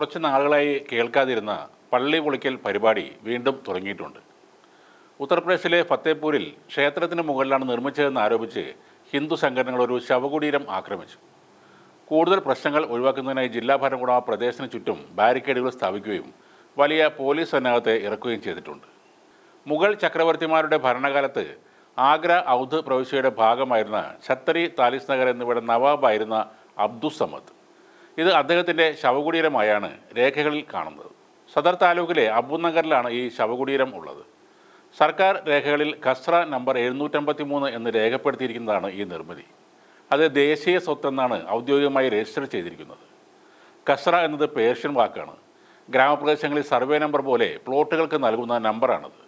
കുറച്ച് നാളുകളായി കേൾക്കാതിരുന്ന പള്ളി പൊളിക്കൽ പരിപാടി വീണ്ടും തുടങ്ങിയിട്ടുണ്ട്. ഉത്തർപ്രദേശിലെ ഫത്തേപൂരിൽ ക്ഷേത്രത്തിന് മുകളിലാണ് നിർമ്മിച്ചതെന്ന് ആരോപിച്ച് ഹിന്ദു സംഘടനകൾ ഒരു ശവകുടീരം ആക്രമിച്ചു. കൂടുതൽ പ്രശ്നങ്ങൾ ഒഴിവാക്കുന്നതിനായി ജില്ലാ ഭരണകൂടം ആ പ്രദേശത്തിന് ചുറ്റും ബാരിക്കേഡുകൾ സ്ഥാപിക്കുകയും വലിയ പോലീസ് സന്നാഹത്തെ ഇറക്കുകയും ചെയ്തിട്ടുണ്ട്. മുഗൾ ചക്രവർത്തിമാരുടെ ഭരണകാലത്ത് ആഗ്ര ഔധ് പ്രവിശ്യയുടെ ഭാഗമായിരുന്ന ഛത്തരി താലിസ് നഗർ എന്നിവയുടെ നവാബായിരുന്ന അബ്ദുസമദ്. ഇത് അദ്ദേഹത്തിന്റെ ശവകുടീരമായാണ് രേഖകളിൽ കാണുന്നത്. സദർ താലൂക്കിലെ അബുനഗറിലാണ് ഈ ശവകുടീരം ഉള്ളത്. സർക്കാർ രേഖകളിൽ ഖസ്ര നമ്പർ എഴുന്നൂറ്റമ്പത്തി മൂന്ന് എന്ന് രേഖപ്പെടുത്തിയിരിക്കുന്നതാണ് ഈ നിർമ്മിതി. അത് ദേശീയ സ്വത്തെന്നാണ് ഔദ്യോഗികമായി രജിസ്റ്റർ ചെയ്തിരിക്കുന്നത്. ഖസ്ര എന്നത് പേർഷ്യൻ വാക്കാണ്. ഗ്രാമപ്രദേശങ്ങളിൽ സർവേ നമ്പർ പോലെ പ്ലോട്ടുകൾക്ക് നൽകുന്ന നമ്പറാണത്.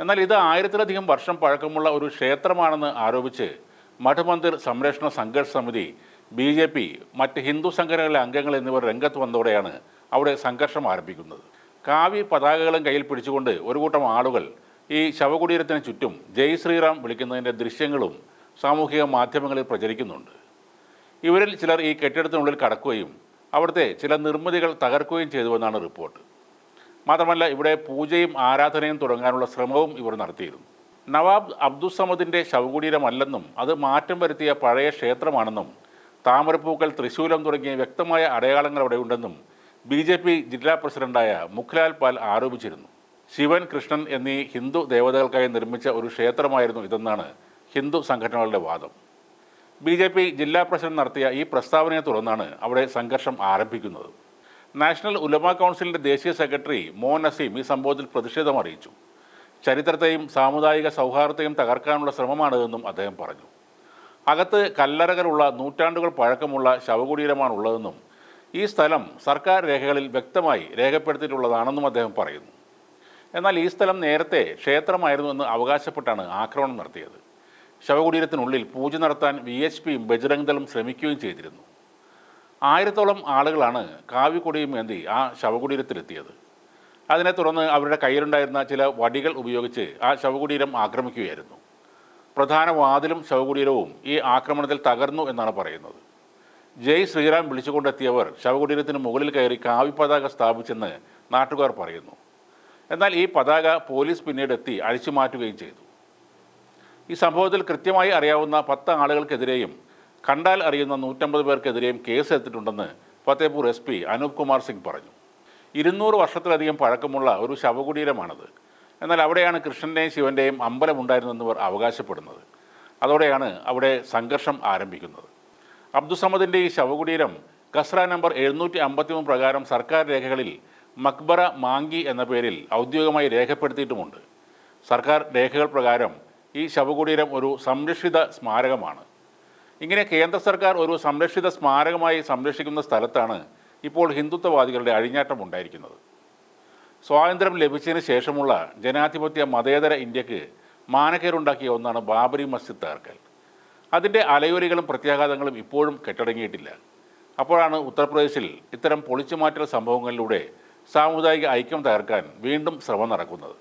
എന്നാൽ ഇത് ആയിരത്തിലധികം വർഷം പഴക്കമുള്ള ഒരു ക്ഷേത്രമാണെന്ന് ആരോപിച്ച് മഠമന്ദിർ സംരക്ഷണ സംഘർഷ സമിതി ബി ജെ പി മറ്റ് ഹിന്ദു സംഘടനകളിലെ അംഗങ്ങൾ എന്നിവർ രംഗത്ത് വന്നതോടെയാണ് അവിടെ സംഘർഷം ആരംഭിക്കുന്നത്. കാവി പതാകകളും കയ്യിൽ പിടിച്ചുകൊണ്ട് ഒരു കൂട്ടം ആളുകൾ ഈ ശവകുടീരത്തിന് ചുറ്റും ജയ് ശ്രീറാം വിളിക്കുന്നതിന്റെ ദൃശ്യങ്ങളും സാമൂഹിക മാധ്യമങ്ങളിൽ പ്രചരിക്കുന്നുണ്ട്. ഇവരിൽ ചിലർ ഈ കെട്ടിടത്തിനുള്ളിൽ കടക്കുകയും അവിടുത്തെ ചില നിർമ്മിതികൾ തകർക്കുകയും ചെയ്തുവെന്നാണ് റിപ്പോർട്ട്. മാത്രമല്ല ഇവിടെ പൂജയും ആരാധനയും തുടങ്ങാനുള്ള ശ്രമവും ഇവർ നടത്തിയിരുന്നു. നവാബ് അബ്ദുസമദിന്റെ ശവകുടീരമല്ലെന്നും അത് മാറ്റം വരുത്തിയ പഴയ ക്ഷേത്രമാണെന്നും താമരപ്പൂക്കൾ തൃശൂലം തുടങ്ങിയ വ്യക്തമായ അടയാളങ്ങൾ അവിടെ ഉണ്ടെന്നും ബി ജെ പി ജില്ലാ പ്രസിഡന്റായ മുഖ്ലാൽ പാൽ ആരോപിച്ചിരുന്നു. ശിവൻ കൃഷ്ണൻ എന്നീ ഹിന്ദു ദേവതകൾക്കായി നിർമ്മിച്ച ഒരു ക്ഷേത്രമായിരുന്നു ഇതെന്നാണ് ഹിന്ദു സംഘടനകളുടെ വാദം. ബി ജെ പി ജില്ലാ പ്രസിഡന്റ് നടത്തിയ ഈ പ്രസ്താവനയെ തുടർന്നാണ് അവിടെ സംഘർഷം ആരംഭിക്കുന്നത്. നാഷണൽ ഉലമ കൗൺസിലിന്റെ ദേശീയ സെക്രട്ടറി മോൻ നസീം ഈ സംഭവത്തിൽ പ്രതിഷേധം അറിയിച്ചു. ചരിത്രത്തെയും സാമുദായിക സൗഹാർദ്ദത്തെയും തകർക്കാനുള്ള ശ്രമമാണിതെന്നും അദ്ദേഹം പറഞ്ഞു. അകത്ത് കല്ലറകളുള്ള നൂറ്റാണ്ടുകൾ പഴക്കമുള്ള ശവകുടീരമാണ് ഉള്ളതെന്നും ഈ സ്ഥലം സർക്കാർ രേഖകളിൽ വ്യക്തമായി രേഖപ്പെടുത്തിയിട്ടുള്ളതാണെന്നും അദ്ദേഹം പറയുന്നു. എന്നാൽ ഈ സ്ഥലം നേരത്തെ ക്ഷേത്രമായിരുന്നു എന്ന് അവകാശപ്പെട്ടാണ് ആക്രമണം നടത്തിയത്. ശവകുടീരത്തിനുള്ളിൽ പൂജ നടത്താൻ വി എച്ച് പിയും ബജറംഗ് ദളും ശ്രമിക്കുകയും ചെയ്തിരുന്നു. ആയിരത്തോളം ആളുകളാണ് കാവിക്കൊടിയും ഏന്തി ആ ശവകുടീരത്തിലെത്തിയത്. അതിനെ തുടർന്ന് അവരുടെ കയ്യിലുണ്ടായിരുന്ന ചില വടികൾ ഉപയോഗിച്ച് ആ ശവകുടീരം ആക്രമിക്കുകയായിരുന്നു. പ്രധാന വാതിലും ശവകുടീരവും ഈ ആക്രമണത്തിൽ തകർന്നു എന്നാണ് പറയുന്നത്. ജയ് ശ്രീറാം വിളിച്ചുകൊണ്ടെത്തിയവർ ശവകുടീരത്തിന് മുകളിൽ കയറി കാവി പതാക സ്ഥാപിച്ചെന്ന് നാട്ടുകാർ പറയുന്നു. എന്നാൽ ഈ പതാക പോലീസ് പിന്നീട് എത്തി അഴിച്ചു മാറ്റുകയും ചെയ്തു. ഈ സംഭവത്തിൽ കൃത്യമായി അറിയാവുന്ന പത്ത് ആളുകൾക്കെതിരെയും കണ്ടാൽ അറിയുന്ന നൂറ്റമ്പത് പേർക്കെതിരെയും കേസ് എടുത്തിട്ടുണ്ടെന്ന് ഫത്തേപൂർ എസ് പി അനൂപ് കുമാർ സിംഗ് പറഞ്ഞു. ഇരുന്നൂറ് വർഷത്തിലധികം പഴക്കമുള്ള ഒരു ശവകുടീരമാണത്. എന്നാൽ അവിടെയാണ് കൃഷ്ണന്റെയും ശിവന്റെയും അമ്പലമുണ്ടായിരുന്നെന്നവർ അവകാശപ്പെടുന്നത്. അതോടെയാണ് അവിടെ സംഘർഷം ആരംഭിക്കുന്നത്. അബ്ദുസമദിന്റെ ഈ ശവകുടീരം കസ്ര നമ്പർ എഴുന്നൂറ്റി അമ്പത്തിമൂന്ന് പ്രകാരം സർക്കാർ രേഖകളിൽ മക്ബറ മാങ്കി എന്ന പേരിൽ ഔദ്യോഗികമായി രേഖപ്പെടുത്തിയിട്ടുമുണ്ട്. സർക്കാർ രേഖകൾ പ്രകാരം ഈ ശവകുടീരം ഒരു സംരക്ഷിത സ്മാരകമാണ്. ഇങ്ങനെ കേന്ദ്ര സർക്കാർ ഒരു സംരക്ഷിത സ്മാരകമായി സംരക്ഷിക്കുന്ന സ്ഥലത്താണ് ഇപ്പോൾ ഹിന്ദുത്വവാദികളുടെ അഴിഞ്ഞാട്ടം ഉണ്ടായിരിക്കുന്നത് സ്വാതന്ത്ര്യം ലഭിച്ചതിന് ശേഷമുള്ള ജനാധിപത്യ മതേതര ഇന്ത്യയ്ക്ക് മാനക്കേറുണ്ടാക്കിയ ഒന്നാണ് ബാബരി മസ്ജിദ് തകർക്കൽ. അതിന്റെ അലയൊലികളും പ്രത്യാഘാതങ്ങളും ഇപ്പോഴും കെട്ടടങ്ങിയിട്ടില്ല. അപ്പോഴാണ് ഉത്തർപ്രദേശിൽ ഇത്തരം പൊളിച്ചുമാറ്റൽ സംഭവങ്ങളിലൂടെ സാമുദായിക ഐക്യം തകർക്കാൻ വീണ്ടും ശ്രമം നടക്കുന്നത്.